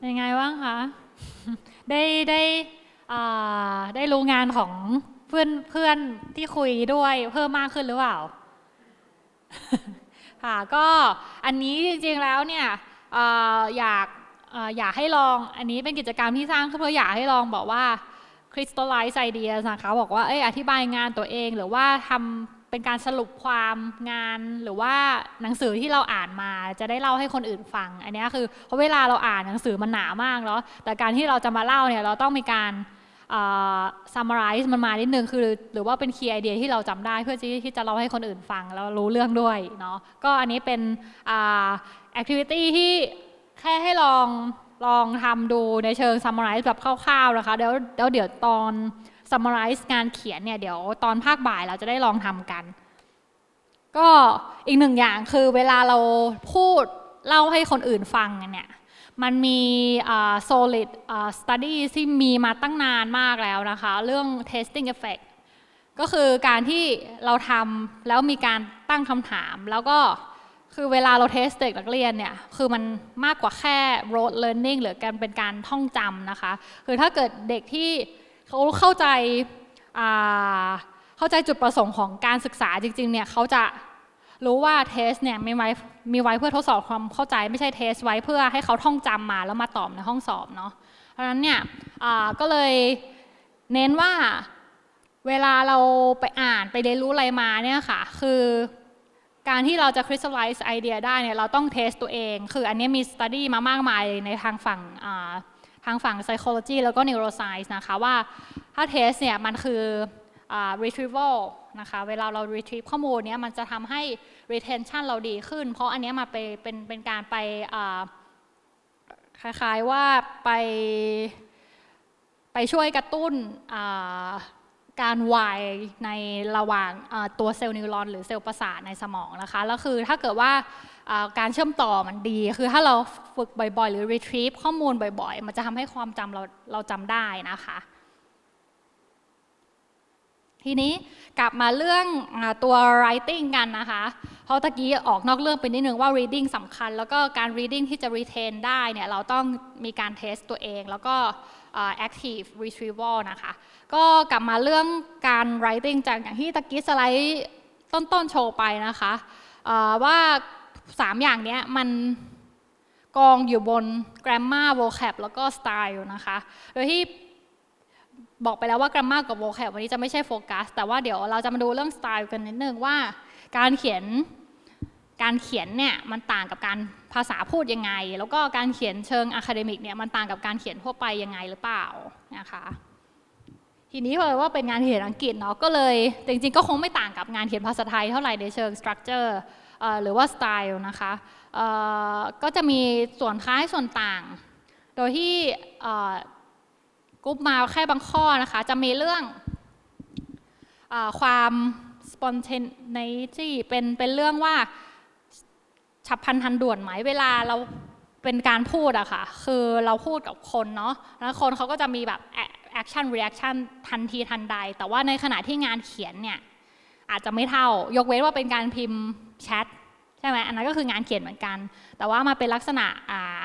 เป็นไงบ้างคะ ได้ได้ได้รู้งานของเพื่อนเพื่อนที่คุยด้วยเพิ่มมากขึ้นหรือเปล่า ค่ะ ก็อันนี้จริงๆแล้วเนี่ยออยากอออยากให้ลองอันนี้เป็นกิจกรรมที่สร้างขึ้นเพื่ออยากให้ลองบอกว่า crystallize ideas นะคะ บอกว่าเอ้ยอธิบายงานตัวเองหรือว่าทำ เป็นการสรุปความงานหรือว่าหนังสือที่เราอ่านมาจะได้เล่าให้คนอื่นฟัง อันนี้คือเพราะเวลาเราอ่านหนังสือมันหนามากเนาะแต่การที่เราจะมาเล่าเนี่ยเราต้องมีการ summarize มันมานิดนึงคือ หรือว่าเป็น key idea ที่เราจำได้เพื่อที่ที่จะเล่าให้คนอื่นฟังแล้วรู้เรื่องด้วยเนาะก็อันนี้เป็น activity ที่แค่ให้ลองลองทำดูในเชิง summarize แบบคร่าวๆนะคะเดี๋ยวเดี๋ยวเดี๋ยวตอน summarize งานเขียนเนี่ยเดี๋ยวตอนภาคบ่ายเราจะได้ลองทำกัน ก็อีกหนึ่งอย่างคือเวลาเราพูดเล่าให้คนอื่นฟังเนี่ยมันมี solid study ที่มีมาตั้งนานมากแล้วนะคะ เรื่อง testing effect ก็คือการที่เราทำแล้วมีการตั้งคำถาม แล้วก็คือเวลาเราเทสเด็กนักเรียนเนี่ย คือมันมากกว่าแค่ rote learning หรือการเป็นการท่องจำนะคะ คือถ้าเกิดเด็กที่ เขาเข้าใจาเข้าใจจุดประสงค์ของการศึกษาจริงๆเนี่ยเขาจะรู้ว่าเทสเนี่ยมีไว้มีไว้เพื่อทดสอบความเข้าใจไม่ใช่เทสไว้เพื่อให้เขาท่องจำมาแล้วมาตอบในห้องสอบเนาะเพราะฉะนั้นเนี่ยก็เลยเน้นว่าเวลาเราไปอ่านไปเรียนรู้อะไรมาเนี่ยค่ะ คือการที่เราจะ crystallize ไอเดียได้เนี่ยเราต้องเทสตัวเอง คืออันนี้มี study มามากมายในทางฝั่ง ทางฝั่ง psychology แล้วก็ neuroscience นะคะว่าถ้าเทสเนี่ยมันคืออ retrieval นะคะเวลาเรา retrieve ข้อมูลเนี้ยมันจะทำให้ retention เราดีขึ้น เพราะอันเนี้ยมาไปเป็นเป็นการไปคล้ายๆว่าไปไปช่วยกระตุ้นการวายในระหว่างตัวเซลล์นิวรอนหรือเซลล์ประสาทในสมองนะคะแล้วคือถ้าเกิดว่า การเชื่อมต่อมันดี คือถ้าเราฝึกบ่อยๆ หรือ retrieve ข้อมูลบ่อยๆ มันจะทำให้ความจำเราเราจำได้นะคะ ทีนี้กลับมาเรื่องอตัว writing กันนะคะ เพราะตะกี้ออกนอกเรื่องไปนิดนึงว่า reading สำคัญ แล้วก็การ reading ที่จะ retain ได้เนี่ยเราต้องมีการ test ตัวเอง แล้วก็อ่า active retrieval นะคะ ก็กลับมาเรื่องการ writing จากอย่างที่ตะกี้สไลด์ต้นๆ โชว์ไปนะคะอ่า ว่า3อย่างเนี้ยมันกองอยู่บน grammar vocab แล้วก็ style นะคะ โดยที่บอกไปแล้วว่า grammar กับ vocab วันนี้จะไม่ใช่โฟกัส แต่ว่าเดี๋ยวเราจะมาดูเรื่อง style กันนิดนึงว่า การเขียนการเขียนเนี่ยมันต่างกับการภาษาพูดยังไง แล้วก็การเขียนเชิงอะคาเดมิกเนี่ยมันต่างกับการเขียนทั่วไปยังไงหรือเปล่านะคะทีนี้เพราะว่าเป็นงานเขียนอังกฤษเนาะก็เลยจริงๆก็คงไม่ต่างกับงานเขียนภาษาไทยเท่าไหร่ในเชิง structure เอ่อ หรือว่า style นะคะก็จะมีส่วนคล้ายส่วนต่าง โดยที่กรุ๊ปมาแค่บางข้อนะคะจะมีเรื่องอความ spontaneity เป็นเป็นเรื่องว่าฉับพลันทันด่วนไหมเวลาเราเป็นการพูดอะค่ะ คือเราพูดกับคนเนาะ แล้วคนเขาก็จะมีแบบ action reaction ทันทีทันใด แต่ว่าในขณะที่งานเขียนเนี่ย อาจจะไม่เท่า ยกเว้นว่าเป็นการพิมพ์ แชทใช่ไหมอันนั้นก็คืองานเขียนเหมือนกัน แต่ว่ามาเป็นลักษณะอ่า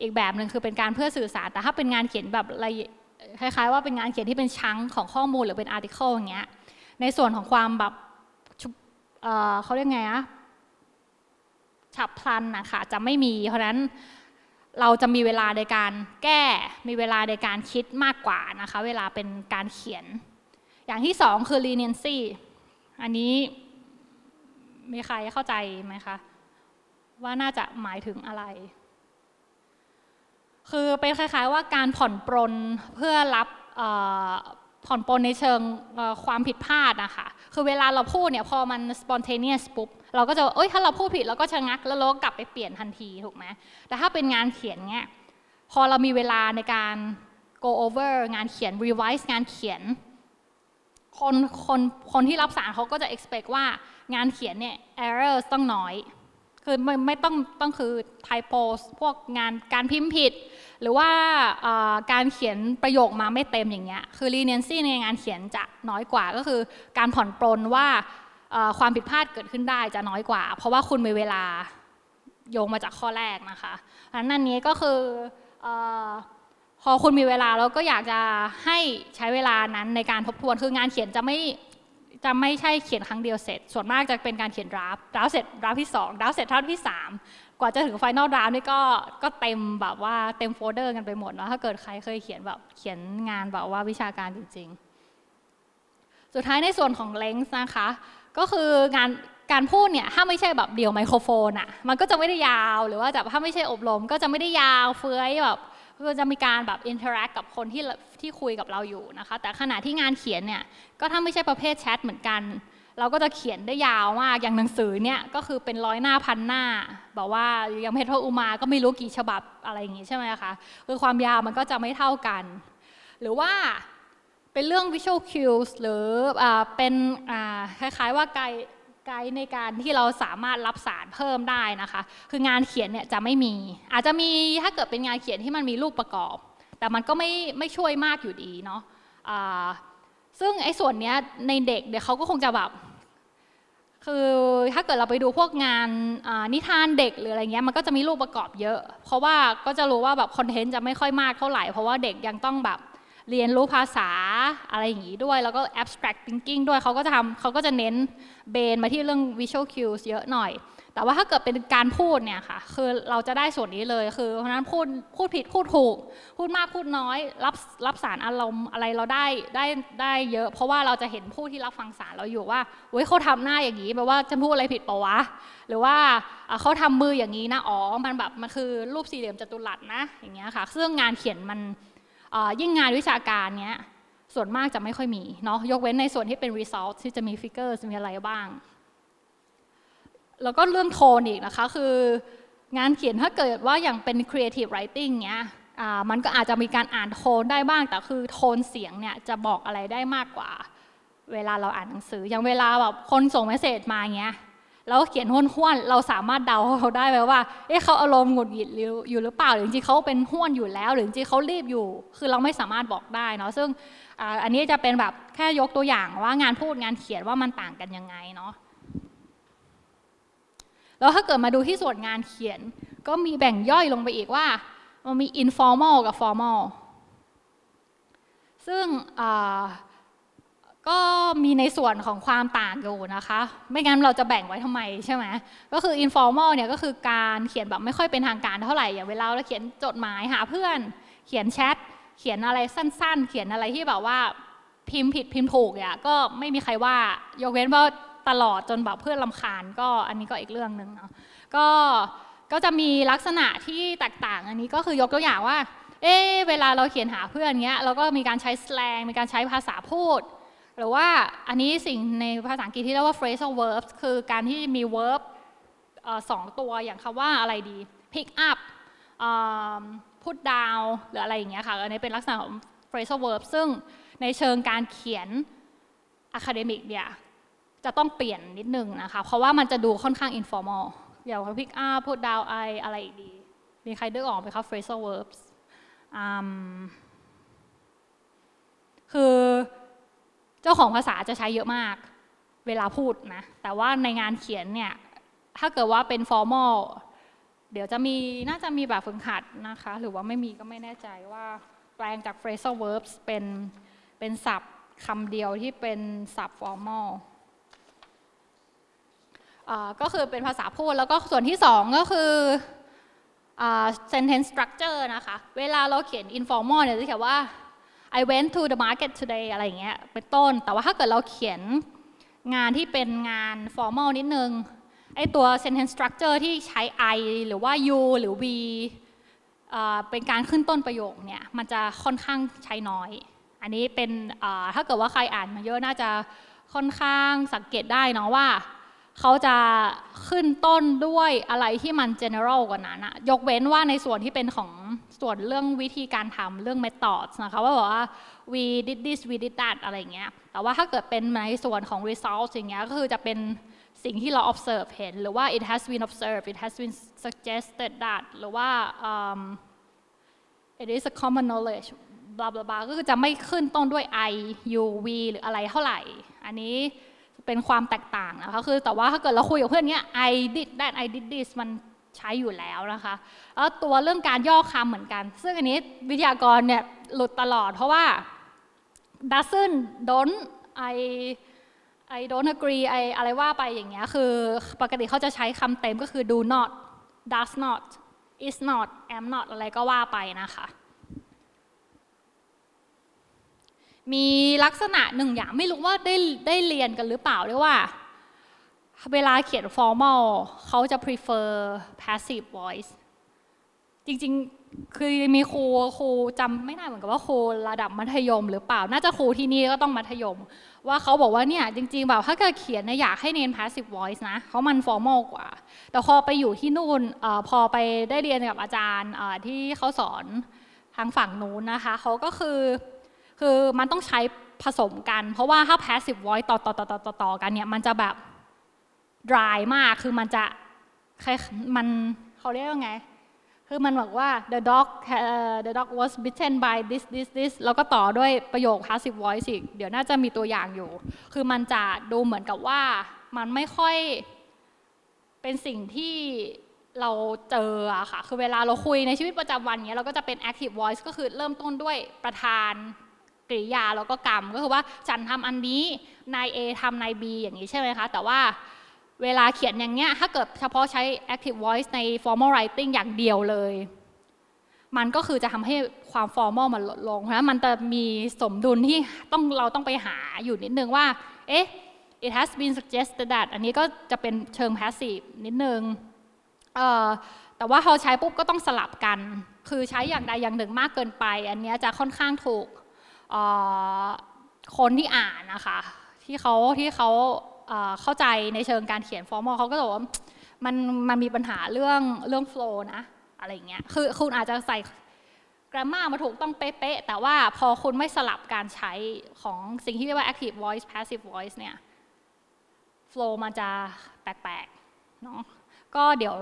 อีกแบบหนึ่งคือเป็นการเพื่อสื่อสาร แต่ถ้าเป็นงานเขียนแบบคล้ายๆว่าเป็นงานเขียนที่เป็นชั้งของข้อมูลหรือเป็นอาร์ติเคิลอย่างเงี้ย ในส่วนของความแบบเขาเรียกไงอะฉับพลันนะคะจะไม่มี เพราะฉะนั้นเราจะมีเวลาในการแก้ มีเวลาในการคิดมากกว่านะคะ เวลาเป็นการเขียน อย่างที่สองคือ leniency อันนี้ มีใครเข้าใจไหมคะ ว่าน่าจะหมายถึงอะไร คือเป็นคล้าย ๆ ว่าการผ่อนปรนเพื่อรับผ่อนปรนในเชิงความผิดพลาดนะคะ คือเวลาเราพูดเนี่ยพอมัน spontaneous ปุ๊บ เราก็จะ เอ้ย ถ้าเราพูดผิดเราก็ชะงัก แล้วเรากลับไปเปลี่ยนทันทีถูกไหม แต่ถ้าเป็นงานเขียนเนี่ยพอเรามีเวลาในการ go over งานเขียน revise งานเขียน คนคนคนที่รับสารเขาก็จะ expect ว่า งานเขียนเนี่ย errors ต้องน้อย คือไม่ไม่ต้องต้องคือ typos พวกงานการพิมพ์ผิด หรือว่าการเขียนประโยคมาไม่เต็มอย่างเงี้ย คือ leniency ในงานเขียนจะน้อยกว่าก็คือการผ่อนปลนว่าความผิดพลาดเกิดขึ้นได้จะน้อยกว่า เพราะว่าคุณมีเวลาโยงมาจากข้อแรกนะคะอันนั้นนี้ก็คือเอ่อพอคุณมีเวลาแล้วก็อยากจะให้ใช้เวลานั้นในการทบทวนคืองานเขียนจะไม่ จะไม่ใช่เขียนครั้งเดียวเสร็จ ส่วนมากจะเป็นการเขียนดราฟดราฟเสร็จดราฟที่2ดราฟเสร็จดราฟที่ 3 กว่าจะถึงไฟนอลดราฟนี่ก็ก็เต็มแบบว่าเต็มโฟลเดอร์กันไปหมดแล้วถ้าเกิดใครเคยเขียนแบบเขียนงานแบบว่าวิชาการจริง ๆ สุดท้ายในส่วนของเลนส์นะคะ ก็คืองานการพูดเนี่ยถ้าไม่ใช่แบบเดี่ยวไมโครโฟนอะมันก็จะไม่ได้ยาวหรือว่าจะถ้าไม่ใช่อบรม ก็จะไม่ได้ยาวเฟ้ยแบบ ก็จะมีการแบบอินเทอร์แอคกับคนที่ที่คุยกับเราอยู่นะคะ แต่ขณะที่งานเขียนเนี่ย ก็ถ้าไม่ใช่ประเภทแชทเหมือนกัน เราก็จะเขียนได้ยาวมาก อย่างหนังสือเนี่ยก็คือเป็นร้อยหน้าพันหน้า บอกว่าอย่างเพชรพระอุมาก็ไม่รู้กี่ฉบับอะไรอย่างงี้ใช่ไหมคะ คือความยาวมันก็จะไม่เท่ากัน หรือว่าเป็นเรื่อง visual cues หรืออเป็นคล้ายๆว่าไกด์ ไกด์ในการที่เราสามารถรับสารเพิ่มได้นะคะ คืองานเขียนเนี่ยจะไม่มี อาจจะมีถ้าเกิดเป็นงานเขียนที่มันมีรูปประกอบ แต่มันก็ไม่ไม่ช่วยมากอยู่ดีเนาะซึ่งไอ้ส่วนเนี้ยในเด็กเดี๋ยวเขาก็คงจะแบบคือถ้าเกิดเราไปดูพวกงานนิทานเด็กหรืออะไรเงี้ยมันก็จะมีรูปประกอบเยอะ เพราะว่าก็จะรู้ว่าแบบคอนเทนต์จะไม่ค่อยมากเท่าไหร่เพราะว่าเด็กยังต้องแบบ เรียนรู้ภาษาอะไรอย่างนี้ด้วย แล้วก็ abstract thinking ด้วยเขาก็จะทำเขาก็จะเน้นเบนมาที่เรื่อง visual cues เยอะหน่อย แต่ว่าถ้าเกิดเป็นการพูดเนี่ยค่ะคือเราจะได้ส่วนนี้เลยคือเพราะนั้นพูดพูดผิดพูดถูก พูดมากพูดน้อย รับรับสารอารมณ์อะไรเราได้ได้ได้เยอะ เพราะว่าเราจะเห็นผู้ที่รับฟังสารเราอยู่ว่าเว้ยเขาทำหน้าอย่างนี้แปลว่าจะพูดอะไรผิดปะวะหรือว่าเขาทำมืออย่างนี้นะอ๋อมันแบบมันคือรูปสี่เหลี่ยมจัตุรัสนะอย่างเงี้ยค่ะซึ่งงานเขียนมัน ยิ่งงานวิชาการเนี้ยส่วนมากจะไม่ค่อยมีเนาะยกเว้นในส่วนที่เป็น result ที่จะมี figures มีอะไรบ้าง แล้วก็เรื่องโทนอีกนะคะ คืองานเขียนถ้าเกิดว่าอย่างเป็น creative writing เนี้ยมันก็อาจจะมีการอ่านโทนได้บ้าง แต่คือโทนเสียงเนี่ยจะบอกอะไรได้มากกว่า เวลาเราอ่านหนังสืออย่างเวลาแบบคนส่งเมสเซจมาเงี้ย แล้วเขียนห้วนๆเราสามารถเดาเขาได้ไหมว่าเอ๊ะเขาอารมณ์หงุดหงิดอยู่หรือเปล่าหรือจริงๆเขาเป็นห้วนอยู่แล้วหรือจริงๆเขารีบอยู่ คือเราไม่สามารถบอกได้เนาะซึ่งอันนี้จะเป็นแบบแค่ยกตัวอย่างว่างานพูดงานเขียนว่ามันต่างกันยังไงเนาะแล้วถ้าเกิดมาดูที่ส่วนงานเขียน ก็มีแบ่งย่อยลงไปอีกว่า มันมี informal กับ formal ซึ่ง ก็มีในส่วนของความต่างอยู่นะคะ ไม่งั้นเราจะแบ่งไว้ทำไมใช่ไหมก็คือ informal เนี่ยก็คือการเขียนแบบไม่ค่อยเป็นทางการเท่าไหร่อย่างเวลาเราเขียนจดหมายหาเพื่อน เขียนแชทเขียนอะไรสั้น ๆ เขียนอะไรที่แบบว่าพิมพ์ผิดพิมพ์ถูกเนี่ยก็ไม่มีใครว่ายกเว้นว่าตลอดจนแบบเพื่อนลำคาญก็อันนี้ก็อีกเรื่องหนึ่งเนาะก็ก็จะมีลักษณะที่แตกต่างอันนี้ก็คือยกตัวอย่างว่า เอ๊ะเวลาเราเขียนหาเพื่อนเงี้ยเราก็มีการใช้สแลงมีการใช้ภาษาพูด หรือว่าอันนี้สิ่งในภาษาอังกฤษที่เรียกว่า phrasal verbs คือการที่มี verb อสองตัวอย่างคำว่าอะไรดี pick up อ่า put down หรืออะไรอย่างเงี้ยค่ะ อันนี้เป็นลักษณะของ phrasal verb ซึ่งในเชิงการเขียน academic เนี่ยจะต้องเปลี่ยนนิดนึงนะคะ เพราะว่ามันจะดูค่อนข้าง informal อย่างว่า pick up put down I อะไรอีกดี มีใครนึกออกไหมคะ phrasal verbs คือ เจ้าของภาษาจะใช้เยอะมาก เวลาพูดนะ แต่ว่าในงานเขียนเนี่ย ถ้าเกิดว่าเป็น formal เดี๋ยวจะมีน่าจะมีแบบฝึกหัดนะคะ หรือว่าไม่มีก็ไม่แน่ใจว่าแปลงจาก phrasal verbs เป็นเป็นศัพท์คำเดียวที่เป็นศัพท์ formal อ่าก็คือเป็นภาษาพูดแล้วก็ส่วนที่สองก็คืออ sentence structure นะคะ เวลาเราเขียน informal เนี่ยจะเขียนว่า I went to the market today อะไรอย่างเงี้ยเป็นต้น แต่ว่าถ้าเกิดเราเขียนงานที่เป็นงาน formal นิดนึงไอตัว sentence structure ที่ใช้ I หรือว่า you หรือ we เป็นการขึ้นต้นประโยคเนี่ยมันจะค่อนข้างใช้น้อย อันนี้เป็นถ้าเกิดว่าใครอ่านมาเยอะน่าจะค่อนข้างสังเกตได้เนาะว่า เขาจะขึ้นต้นด้วยอะไรที่มัน general กว่านั้นอะยกเว้นว่าในส่วนที่เป็นของส่วนเรื่องวิธีการทำเรื่อง methods นะคะว่าแบบว่า we did this we did that อะไรเงี้ย แต่ว่าถ้าเกิดเป็นในส่วนของ results อย่างเงี้ยก็คือจะเป็นสิ่งที่เรา observe เห็น หรือว่า it has been observed it has been suggested that หรือว่า um, it is a common knowledge บลาบลาบลาก็คือจะไม่ขึ้นต้นด้วย I U V หรืออะไรเท่าไหร่ อันนี้ เป็นความแตกต่างนะคะคือแต่ว่าถ้าเกิดเราคุยกับเพื่อนเนี้ย I did that I did this มันใช้อยู่แล้วนะคะแล้วตัวเรื่องการย่อคำเหมือนกัน ซึ่งอันนี้วิทยากรเนี่ยหลุดตลอดเพราะว่า doesn't don't I I don't agree I อะไรว่าไปอย่างเงี้ยคือปกติเขาจะใช้คำเต็มก็คือ do not does not is not am not อะไรก็ว่าไปนะคะ มีลักษณะหนึ่งอย่างไม่รู้ว่าได้ได้เรียนกันหรือเปล่าเรียกว่า เวลาเขียน formal เขาจะ prefer passive voice จริงๆ คือมีครูครูจำไม่ได้เหมือนกับว่าครูระดับมัธยมหรือเปล่า น่าจะครูที่นี่ก็ต้องมัธยม ว่าเขาบอกว่าเนี่ยจริง ๆ แบบถ้าเกิดเขียนเนี่ยอยากให้เน้น passive voice นะเขามัน formal กว่า แต่พอไปอยู่ที่นู่นอพอไปได้เรียนกับอาจารย์ที่เขาสอนทางฝั่งนู้นนะคะเขาก็คือ คือมันต้องใช้ผสมกัน เพราะว่าถ้า passive voice ต่อต่อต่อต่อต่อต่อกันเนี่ยมันจะแบบ dry มากคือมันจะคล้ายมันเขาเรียกว่าไง คือมันบอกว่า the dog uh, the dog was bitten by this this this แล้วก็ต่อด้วยประโยค passive voice อีกเดี๋ยวน่าจะมีตัวอย่างอยู่ คือมันจะดูเหมือนกับว่ามันไม่ค่อยเป็นสิ่งที่เราเจออะค่ะ คือเวลาเราคุยในชีวิตประจำวันเนี้ยเราก็จะเป็น active voice ก็คือเริ่มต้นด้วยประธาน กริยาแล้วก็กรรม ก็คือว่าฉันทำอันนี้นาย A ทำนาย B อย่างนี้ใช่ไหมคะ แต่ว่าเวลาเขียนอย่างเงี้ยถ้าเกิดเฉพาะใช้ active voice ใน formal writing อย่างเดียวเลย มันก็คือจะทำให้ความ formal มันลดลงนะมันจะมีสมดุลที่ต้องเราต้องไปหาอยู่นิดนึงว่า เอ๊ะ it has been suggested that อันนี้ก็จะเป็นเชิง passive นิดนึงเอ่อแต่ว่าพอใช้ปุ๊บก็ต้องสลับกัน คือใช้อย่างใดอย่างหนึ่งมากเกินไป อันนี้จะค่อนข้างถูก คนที่อ่านนะคะ ที่เขาที่เขาเข้าใจในเชิงการเขียน formal เขาก็จะบอกว่ามันมันมีปัญหาเรื่องเรื่อง flow นะอะไรเงี้ยคือคุณอาจจะใส่ grammar มาถูกต้องเป๊ะๆแต่ว่าพอคุณไม่สลับการใช้ของสิ่งที่เรียกว่า active voice passive voice เนี่ย flow มันจะแปลกๆเนาะก็เดี๋ยว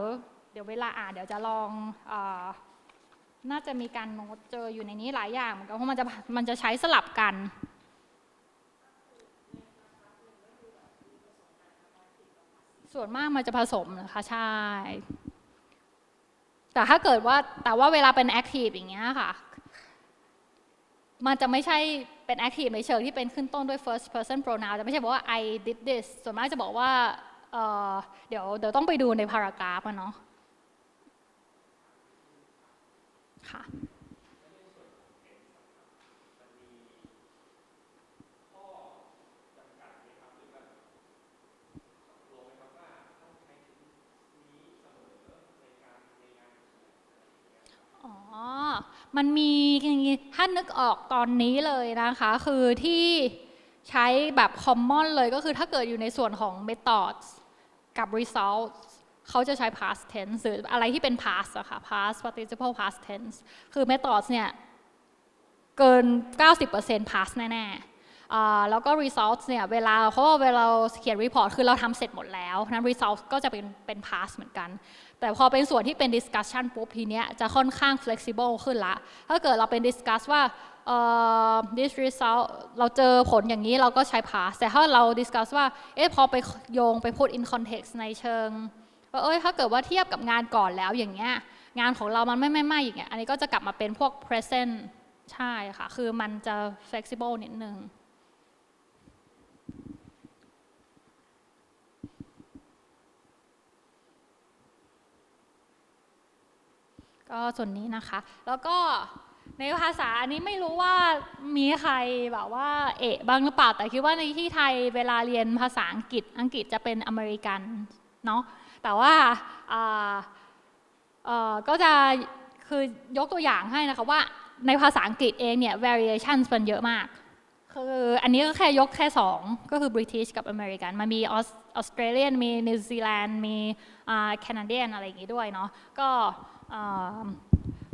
เดี๋ยวเวลาอ่านเดี๋ยวจะลองอ น่าจะมีการโน้ตเจออยู่ในนี้หลายอย่างเหมือนกันเพราะมันจะมันจะใช้สลับกัน ส่วนมากมันจะผสมนะคะใช่ แต่ถ้าเกิดว่าแต่ว่าเวลาเป็น active อย่างเงี้ยค่ะ มันจะไม่ใช่เป็น active ในเชิงที่เป็นขึ้นต้นด้วย first person pronoun จะไม่ใช่บอกว่า I did this ส่วนมากจะบอกว่าเเดี๋ยวเดี๋ยวต้องไปดูใน paragraph อะเนาะ ค่ะอ๋อมันมีถ้านึกออกตอนนี้เลยนะคะ คือที่ใช้แบบ common เลยก็คือถ้าเกิดอยู่ในส่วนของ methods กับ results เขาจะใช้ past tense หรืออะไรที่เป็น past อะค่ะ past participle past tense คือ methods เนี่ย เกิน 90% pass แน่ๆแล้วก็ results เนี่ย เวลาเพราะว่าเวลาเขียน report คือเราทำเสร็จหมดแล้วนั้น results ก็จะเป็นเป็น pass เหมือนกัน แต่พอเป็นส่วนที่เป็น discussion ปุ๊บทีเนี้ยจะค่อนข้าง flexible ขึ้นละ ถ้าเกิดเราเป็น discuss ว่าเอ่อ this result เราเจอผลอย่างนี้เราก็ใช้ pass แต่ถ้าเรา discuss ว่า เอ๊ะ พอไปโยงไป put in context ในเชิง ว่าเอ้ยถ้าเกิดว่าเทียบกับงานก่อนแล้วอย่างเงี้ยงานของเรามันไม่ไม่ไม่อย่างเงี้ยอันนี้ก็จะกลับมาเป็นพวก present ใช่ค่ะ คือมันจะ flexible นิดนึงก็ส่วนนี้นะคะ แล้วก็ในภาษาอันนี้ไม่รู้ว่ามีใครแบบว่าเอะบ้างหรือเปล่า แต่คิดว่าในที่ไทยเวลาเรียนภาษาอังกฤษ อังกฤษจะเป็นอเมริกันเนาะ แต่ว่าก็จะคือยกตัวอย่างให้นะคะว่าในภาษาอังกฤษเองเนี่ย variations มันเยอะมาก คืออันนี้ก็แค่ยกแค่สองก็คือ British กับ American มันมีออสเตรเลียนมีนิวซีแลนด์มีแคนาเดียนอะไรอย่างงี้ด้วยเนาะก็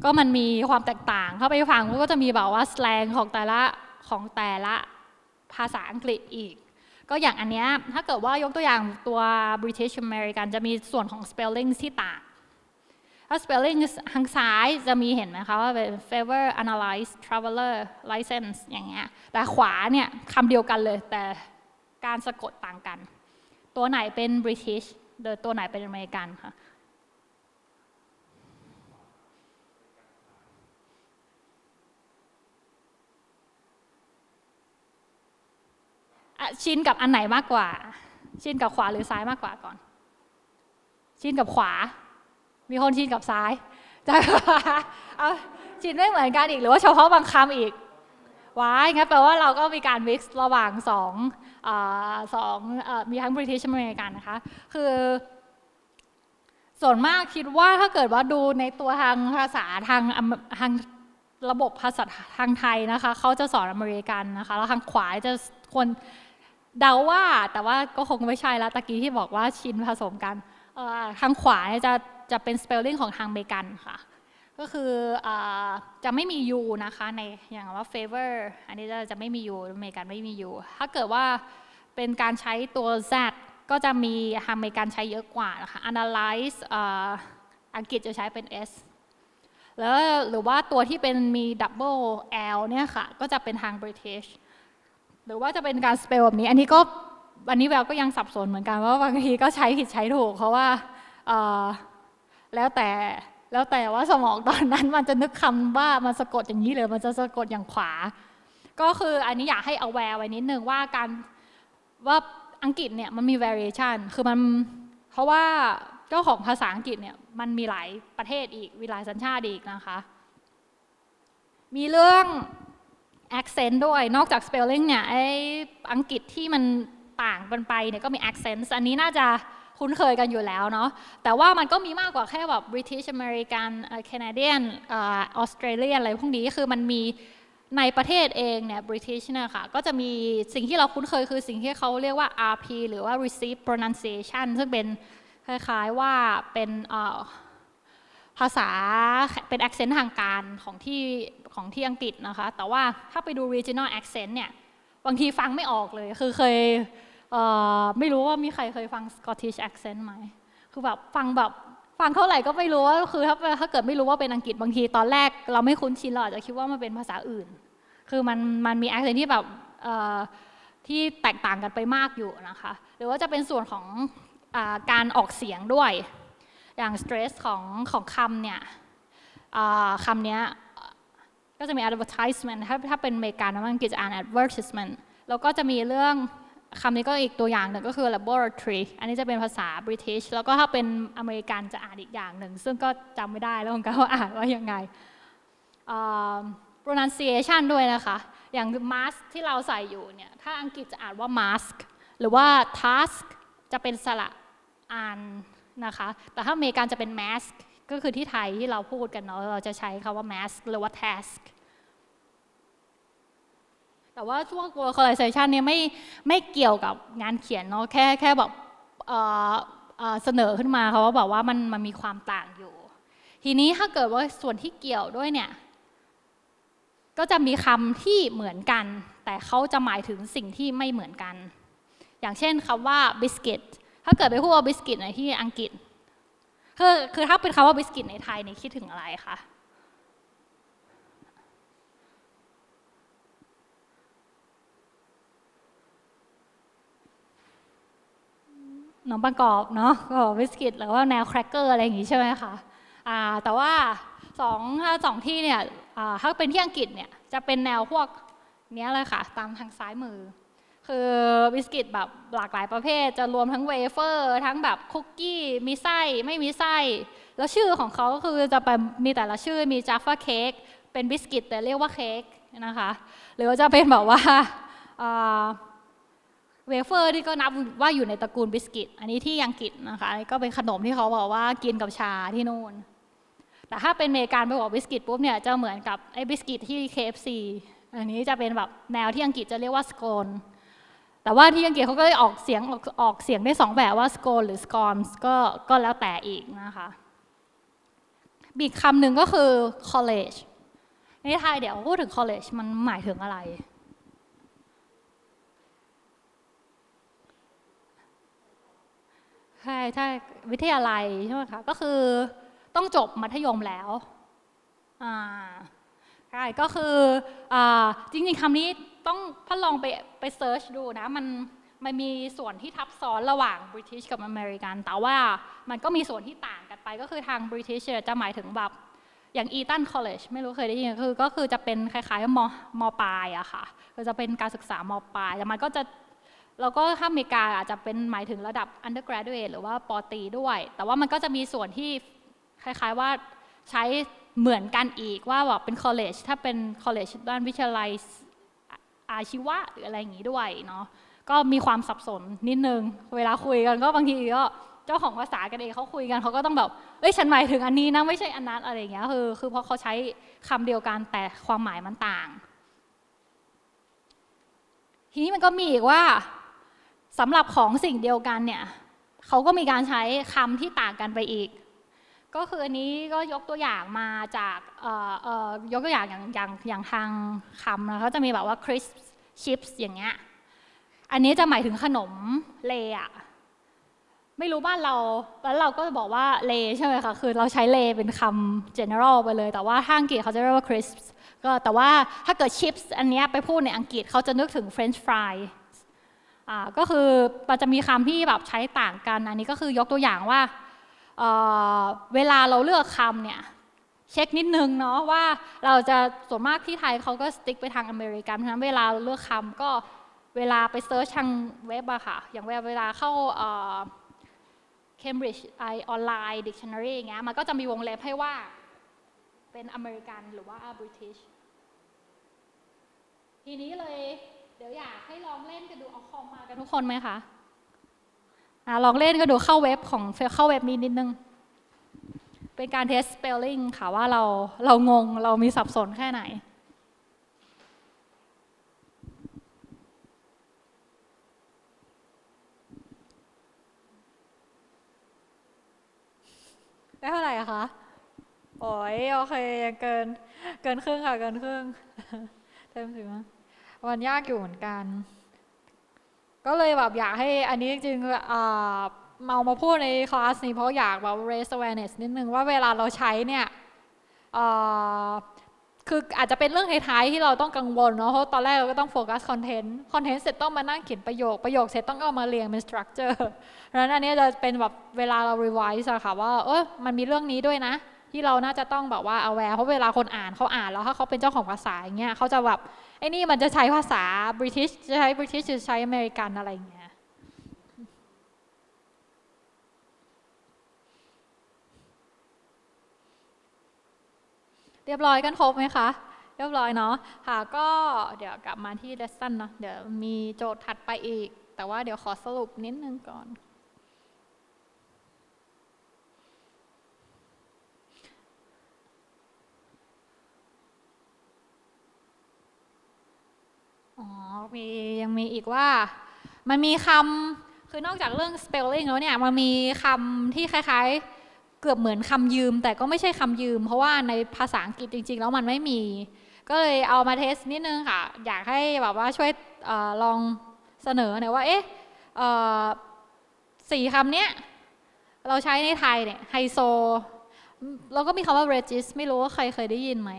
ก็มันมีความแตกต่างเข้าไปฟังก็จะมีแบบว่าสแลงของแต่ละของแต่ละภาษาอังกฤษอีก ก็อย่างอันเนี้ยถ้าเกิดว่ายกตัวอย่างตัว British American จะมีส่วนของ spelling ที่ต่างถ้า spelling ทางซ้ายจะมีเห็นไหมคะว่าเป็น favor analyze traveler license อย่างเงี้ยแต่ขวาเนี่ยคำเดียวกันเลย แต่การสะกดต่างกัน ตัวไหนเป็น British โดยตัวไหนเป็นอเมริกันค่ะ ชินกับอันไหนมากกว่า ชินกับขวาหรือซ้ายมากกว่าก่อน ชินกับขวา มีคนชินกับซ้ายจะเอาชินไม่เหมือนกันอีกหรือว่าเฉพาะบางคำอีกว้ายงั้นแปลว่าเราก็มีการ mix ระหว่างสองอสองอมีทั้ง British อเมริกันนะคะ คือ ส่วนมากคิดว่าถ้าเกิดว่าดูในตัวทางภาษาทางทางระบบภาษาทางไทยนะคะ เขาจะสอนอเมริกันนะคะ แล้วทางขวาจะคน เดาว่าแต่ว่าก็คงไม่ใช่แล้วตะกี้ที่บอกว่าชินผสมกันทางขวาเนี่ยจะจะเป็น spelling ของทางเมกันค่ะ ก็คืออจะไม่มี u นะคะในอย่างว่า favor อันนี้จะจะไม่มี u อเมกันไม่มี u ถ้าเกิดว่าเป็นการใช้ตัว z ก็จะมีทางเมกันใช้เยอะกว่านะคะ analyze อ,อังกฤษจะใช้เป็น s แล้วหรือว่าตัวที่เป็นมี double l เนี่ยค่ะ ก็จะเป็นทาง British หรือว่าจะเป็นการ spell แบบนี้ อันนี้ก็อันนี้แววก็ยังสับสนเหมือนกันว่าบางทีก็ใช้ผิดใช้ถูก เพราะว่าแล้วแต่แล้วแต่ว่าสมองตอนนั้นมันจะนึกคำว่ามันสะกดอย่างนี้หรือมันจะสะกดอย่างขวา ก็คืออันนี้อยากให้ aware ไว้นิดนึงว่าการว่าอังกฤษเนี่ยมันมี variation คือมันเพราะว่าเจ้าของภาษาอังกฤษเนี่ยมันมีหลายประเทศอีกมีหลายสัญชาติอีกนะคะ มีเรื่อง accent ด้วย นอกจาก spelling เนี่ยไออังกฤษที่มันต่างกันไปเนี่ยก็มี accent อันนี้น่าจะคุ้นเคยกันอยู่แล้วเนาะ แต่ว่ามันก็มีมากกว่าแค่แบบ British American Canadian ออ Australian อะไรพวกนี้คือมันมีในประเทศเองเนี่ย British เนี่ยค่ะก็จะมีสิ่งที่เราคุ้นเคยคือสิ่งที่เขาเรียกว่า RP หรือว่า Receive Pronunciation ซึ่งเป็นคล้ายๆว่าเป็นาษาเป็น accent ทางการของที่ของที่อังกฤษนะคะ แต่ว่าถ้าไปดู regional accent เนี่ย บางทีฟังไม่ออกเลย คือเคยเไม่รู้ว่ามีใครเคยฟัง Scottish accent ไหม คือแบบฟังแบบฟังเท่าไหร่ก็ไม่รู้ว่าคือถ้าถ้าเกิดไม่รู้ว่าเป็นอังกฤษบางทีตอนแรก เราไม่คุ้นชินเราอาจจะคิดว่ามันเป็นภาษาอื่น คือมันมันมี accent ที่แบบที่แตกต่างกันไปมากอยู่นะคะ หรือว่าจะเป็นส่วนของอการออกเสียงด้วย อย่าง stress ของของคำเนี่ยคำนี้ก็จะมี advertisement ถ้าถ้าเป็นอเมริกันนะมันอังกฤษจะอ่าน advertisement แล้วก็จะมีเรื่องคำนี้ก็อีกตัวอย่างหนึ่งก็คือ laboratory อันนี้จะเป็นภาษา British แล้วก็ถ้าเป็นอเมริกันจะอ่านอีกอย่างหนึ่ง ซึ่งก็จำไม่ได้แล้วเหมือนกันว่าอ่านว่ายังไง pronunciation ด้วยนะคะ อย่าง mask ที่เราใส่อยู่เนี่ย ถ้าอังกฤษจะอ่านว่า mask หรือว่า task จะเป็นสระอ่าน นะคะ แต่ถ้าอเมริกันจะเป็น mask ก็คือที่ไทยที่เราพูดกันเนาะ เราจะใช้คำว่า mask หรือว่า task แต่ว่าช่วง vocalization เนี่ยไม่ไม่เกี่ยวกับงานเขียนเนาะ แค่แค่แบบเเเสนอขึ้นมาเขาว่าแบบว่ามันมันมีความต่างอยู่ ทีนี้ถ้าเกิดว่าส่วนที่เกี่ยวด้วยเนี่ย ก็จะมีคำที่เหมือนกัน แต่เขาจะหมายถึงสิ่งที่ไม่เหมือนกัน อย่างเช่นคำว่า biscuit ถ้าเกิดไปพูดว่า biscuit ในที่อังกฤษคือคือถ้าเป็นคำว่า biscuit ในไทยนี่คิดถึงอะไรคะขนมปังกรอบเนาะก็บิสกิตหรือว่าแนวแครกเกอร์อะไรอย่างงี้ใช่ไหมคะอ่าแต่ว่าสองสองที่เนี่ยถ้าเป็นที่อังกฤษเนี่ยจะเป็นแนวพวกเนี้ยเลยค่ะ ตามทางซ้ายมือ คือบิสกิตแบบหลากหลายประเภท จะรวมทั้งเวเฟอร์ ทั้งแบบคุกกี้ มีไส้ ไม่มีไส้ แล้วชื่อของเขาก็คือจะเป็นมีแต่ละชื่อมีจ a ฟ f a เค้กเป็นบิสกิตแต่เรียกว่าเค้กนะคะ หรือว่าจะเป็นแบบว่าเวเฟอร์ที่ก็นับว่าอยู่ในตระกูลบิสกิต อันนี้ที่อังกฤษนะคะอันนี้ก็เป็นขนมที่เขาบอกว่ากินกับชาที่นู่น แต่ถ้าเป็นอเมริกันไปบอกบิสกิตปุ๊บเนี่ยจะเหมือนกับไอ้บิสกิตที่ KFC อันนี้จะเป็นแบบแนวที่อังกฤษจะเรียกว่าสโกน แต่ว่าที่อังกฤษเขาก็เลยออกเสียงออกออกเสียงได้สองแบบว่าสโกนหรือสกอนก็ก็แล้วแต่อีกนะคะอีกคำหนึ่งก็คือ college ในไทยเดี๋ยวพูดถึง college มันหมายถึงอะไร ใช่ใช่วิทยาลัยใช่ไหมคะ ก็คือต้องจบมัธยมแล้ว อ่า ใช่ก็คืออจริงๆคำนี้ต้องพัดลองไปไปเซิร์ชดูนะมันมันมีส่วนที่ทับซ้อนระหว่าง British กับ American แต่ว่ามันก็มีส่วนที่ต่างกันไป ก็คือทาง British เนี่ยจะหมายถึงแบบอย่าง Eton College ไม่รู้เคยได้ยินคือก็คือจะเป็นคล้ายๆมมปลายอะค่ะก็จะเป็นการศึกษามปลายแต่มันก็จะแล้วก็ถ้าอเมริกาอาจจะเป็นหมายถึงระดับ undergraduate หรือว่าปอตรีด้วย แต่ว่ามันก็จะมีส่วนที่คล้ายๆว่าใช้ เหมือนกันอีกว่าแบบเป็น college ถ้าเป็น college ด้านวิทยาลัยอาชีวะหรืออะไรอย่างนี้ด้วยเนาะก็มีความสับสนนิดนึง เวลาคุยกันก็บางทีก็เจ้าของภาษากันเองเขาคุยกันเขาก็ต้องแบบเอ้ยฉันหมายถึงอันนี้นะไม่ใช่อันนั้นอะไรอย่างเงี้ยคือคือเพราะเขาใช้คำเดียวกันแต่ความหมายมันต่าง ทีนี้มันก็มีอีกว่าสำหรับของสิ่งเดียวกันเนี่ยเขาก็มีการใช้คำที่ต่างกันไปอีก ก็คืออันนี้ก็ยกตัวอย่างมาจากยกตัวอย่างอย่างอย่างอย่างทางคำนะเขาจะมีแบบว่า crisp chips อย่างเงี้ยอันนี้จะหมายถึงขนมเลอะไม่รู้บ้านเราแล้วเราก็จะบอกว่าเลใช่ไหมคะคือเราใช้เลเป็นคำ general ไปเลย แต่ว่าทางอังกฤษเขาจะเรียกว่า crisps ก็แต่ว่าถ้าเกิด chips อันนี้ไปพูดในอังกฤษเขาจะนึกถึง french fry อ่าก็คือมันจะมีคำที่แบบใช้ต่างกัน อันนี้ก็คือยกตัวอย่างว่า เวลาเราเลือกคำเนี่ยเช็คนิดนึงเนาะว่าเราจะส่วนมากที่ไทยเขาก็สติ๊กไปทางอเมริกันเพราะฉะนั้นเวลาเราเลือกคำก็เวลาไปเซิร์ชทางเว็บอะค่ะ อย่างเวลาเข้า Cambridge i online dictionary อย่างเงี้ยมันก็จะมีวงเล็บให้ว่าเป็นอเมริกันหรือว่า British ทีนี้เลย เดี๋ยวอยากให้ลองเล่นกันดูเอาคอมมากันทุกคนไหมคะ อะลองเล่นกันดูเข้าเว็บของเข้าเว็บนี้นิดนึง เป็นการเทส spelling ค่ะว่าเราเรางงเรามีสับสนแค่ไหนได้เท่าไหร่อะคะ โอ้ยโอเคยังเกิน เกินครึ่งค่ะ เกินครึ่ง เต็มถึงมันยากอยู่เหมือนกัน ก็เลยแบบอยากให้อันนี้จริงๆอ่าเอามาพูดในคลาสนี้เพราะอยากแบบ raise awareness นิดนึงว่าเวลาเราใช้เนี่ยคืออาจจะเป็นเรื่องท้ายๆที่เราต้องกังวลเนาะเพราะตอนแรกเราก็ต้องโฟกัสคอนเทนต์คอนเทนต์เสร็จต้องมานั่งเขียนประโยค ประโยคเสร็จต้องเอามาเรียงเป็น structure เพราะฉะนั้นอันนี้จะเป็นแบบเวลาเรา revise อะค่ะว่าเออมันมีเรื่องนี้ด้วยนะ ที่เราน่าจะต้องแบบว่า aware เพราะเวลาคนอ่านเขาอ่านแล้วถ้าเขาเป็นเจ้าของภาษาอย่างเงี้ยเขาจะแบบ ไอ้นี่มันจะใช้ภาษา British จะใช้ British จะใช้อเมริกันอะไรอย่างเงี้ยเรียบร้อยกันครบไหมคะ เรียบร้อยเนาะค่ะก็เดี๋ยวกลับมาที่ lesson เนาะเดี๋ยวมีโจทย์ถัดไปอีก แต่ว่าเดี๋ยวขอสรุปนิดนึงก่อน อ๋อมียังมีอีกว่า มันมีคำคือนอกจากเรื่อง spelling แล้วเนี่ยมันมีคำที่คล้ายๆ เกือบเหมือนคำยืม แต่ก็ไม่ใช่คำยืม เพราะว่าในภาษาอังกฤษจริง ๆ แล้วมันไม่มี ก็เลยเอามาเทสนิดนึงค่ะ อยากให้แบบว่าช่วยอลองเสนอหน่อยว่า เอ๊ะสี่คำเนี้ยเราใช้ในไทยเนี่ยไฮโซเราก็มีคำว่า regis ไม่รู้ว่าใครเคยได้ยินไหม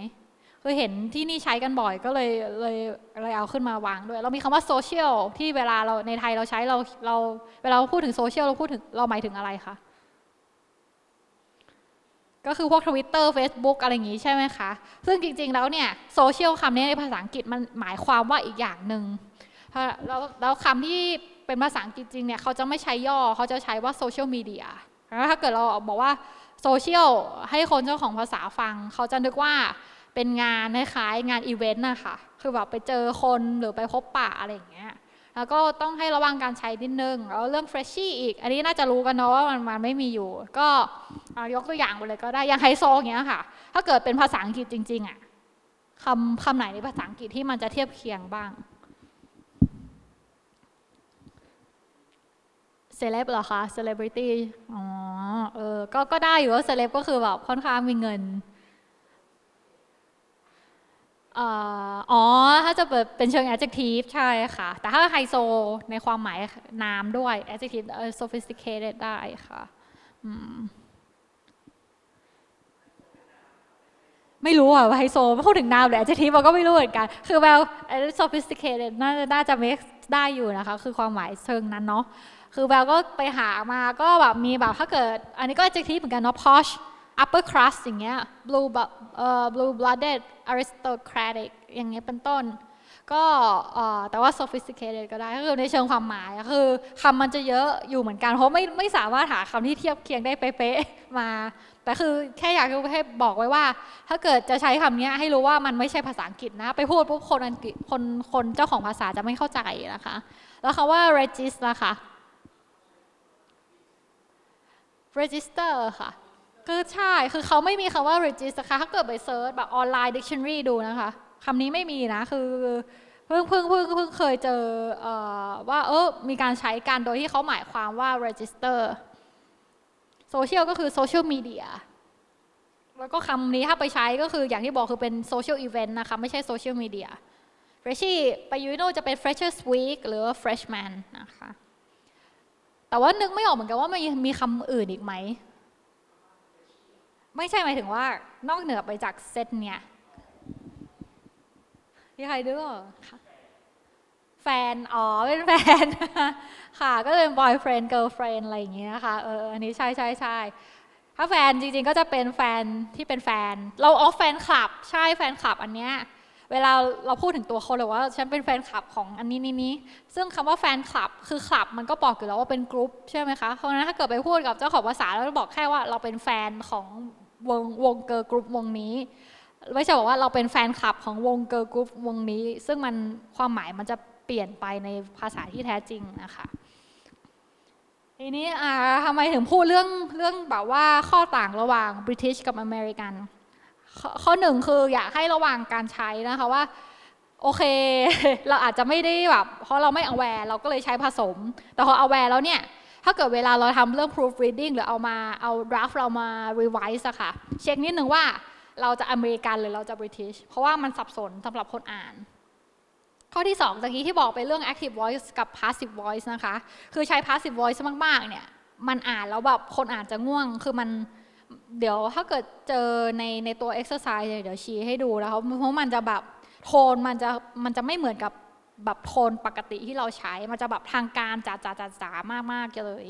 คือเห็นที่นี่ใช้กันบ่อยก็เลยเลยเลยเอาขึ้นมาวางด้วย เรามีคำว่าโซเชียลที่เวลาเราในไทยเราใช้เราเราเวลาพูดถึงโซเชียลเราพูดถึงเราหมายถึงอะไรคะก็คือพวก Twitter Facebook อะไรอย่างงี้ใช่ไหมคะ ซึ่งจริง ๆ แล้วเนี่ยโซเชียลคำนี้ในภาษาอังกฤษมันหมายความว่าอีกอย่างหนึ่งแล้วแล้วคำที่เป็นภาษาอังกฤษจริงเนี่ยเขาจะไม่ใช้ย่อเขาจะใช้ว่าโซเชียลมีเดียแล้วถ้าเกิดเราบอกว่าโซเชียลให้คนเจ้าของภาษาฟัง เขาจะนึกว่า เป็นงานคล้ายงานอีเวนต์นะคะคือแบบไปเจอคนหรือไปพบปะอะไรอย่างเงี้ยแล้วก็ต้องให้ระวังการใช้นิดนึงแล้วเรื่อง freshie อีก อันนี้น่าจะรู้กันเนาะว่ามันมันไม่มีอยู่ ก็ยกตัวอย่างไปเลยก็ได้อย่างไฮโซอย่างเงี้ยค่ะ ถ้าเกิดเป็นภาษาอังกฤษจริง ๆอะคำคำไหนในภาษาอังกฤษที่มันจะเทียบเคียงบ้างเซเลบเหรอคะ celebrity อ๋อเออก็ก็ได้อยู่ว่าเซเลบก็คือแบบค่อนข้างมีเงิน อ๋อ ถ้าจะเป็นเชิง adjective ใช่ค่ะ แต่ถ้าไฮโซในความหมายนามด้วย adjective sophisticated ได้ค่ะ ไม่รู้อะไฮโซพูดถึงนามหรือ adjective เราก็ไม่รู้เหมือนกัน คือแบบ sophisticated น่าจะน่าจะ make ได้อยู่นะคะ คือความหมายเชิงนั้นเนาะ คือแววก็ไปหามาก็แบบมีแบบถ้าเกิด อันนี้ก็ adjective เหมือนกันเนาะ posh upper crust อย่างเงี้ย blue blue blooded aristocratic อย่างเงี้ยเป็นต้น ก็แต่ว่า sophisticated ก็ได้ก็คือในเชิงความหมายคือคำมันจะเยอะอยู่เหมือนกัน เพราะไม่ไม่สามารถหาคำที่เทียบเคียงได้เป๊ะๆมา แต่คือแค่อยากให้บอกไว้ว่า ถ้าเกิดจะใช้คำนี้ให้รู้ว่ามันไม่ใช่ภาษาอังกฤษนะ ไปพูดปุ๊บคนอังกฤษคนคนเจ้าของภาษาจะไม่เข้าใจนะคะ แล้วคำว่า register นะคะ register ค่ะ คือใช่ คือเขาไม่มีคำว่า register ค่ะถ้าเกิดไปเซิร์ชแบบออนไลน์ dictionary ดูนะคะคำนี้ไม่มีนะ คือเพิ่งเพิ่งเพิ่งเพิ่งเคยเจอเอว่าเออมีการใช้กันโดยที่เขาหมายความว่า register social ก็คือ social media แล้วก็คำนี้ถ้าไปใช้ก็คืออย่างที่บอกคือเป็น social event นะคะ ไม่ใช่ social media freshie ไปยูโนจะเป็น freshers week หรือ freshman นะคะ แต่ว่านึกไม่ออกเหมือนกันว่ามันมีคำอื่นอีกไหม ไม่ใช่หมายถึงว่านอกเหนือไปจากเซตเนี่ยมีใครดูออกคะแฟน อ๋อ เป็นแฟน ค่ะ ก็เป็น boyfriend girlfriend อะไรอย่างเงี้ยนะคะ เออ อันนี้ใช่ใช่ใช่ถ้าแฟนจริงๆ ก็จะเป็นแฟนที่เป็นแฟน เราออฟแฟนคลับ ใช่แฟนคลับอันเนี้ย เวลาเราพูดถึงตัวคนเลยว่าฉันเป็นแฟนคลับของอันนี้นี้นี้ซึ่งคำว่าแฟนคลับ คือคลับมันก็บอกอยู่แล้วว่าเป็นกรุ๊ปใช่ไหมคะ เพราะฉะนั้นถ้าเกิดไปพูดกับเจ้าของภาษาแล้วบอกแค่ว่าเราเป็นแฟนของ วงวงเกิร์ลกรุ๊ปวงนี้ไม่ใช่บอกว่าเราเป็นแฟนคลับของวงเกิร์ลกรุ๊ปวงนี้ ซึ่งมันความหมายมันจะเปลี่ยนไปในภาษาที่แท้จริงนะคะทีนี้ทำไมถึงพูดเรื่องเรื่องแบบว่าข้อต่างระหว่าง British กับ American ข้อหนึ่งคืออยากให้ระวังการใช้นะคะว่า โอเค เราอาจจะไม่ได้แบบเพราะเราไม่ aware เราก็เลยใช้ผสม แต่พอ aware แล้วเนี่ย ถ้าเกิดเวลาเราทำเรื่อง proofreading หรือเอามาเอา draft เรามา revise อะค่ะ เช็คนิดนึงว่าเราจะอเมริกันหรือเราจะ British เพราะว่ามันสับสนสำหรับคนอ่าน ข้อที่2ตะกี้ที่บอกไปเรื่อง active voice กับ passive voice นะคะ คือใช้ passive voice มาก ๆ เนี่ย มันอ่านแล้วแบบคนอ่านจะง่วง คือมันเดี๋ยวถ้าเกิดเจอในในตัว exercise เนี่ยเดี๋ยวชี้ให้ดูนะคะเพราะมันจะแบบโทนมันจะมันจะไม่เหมือนกับ แบบโทนปกติที่เราใช้ มันจะแบบทางการจ๋าจ๋าจ๋าจ๋ามากๆเลย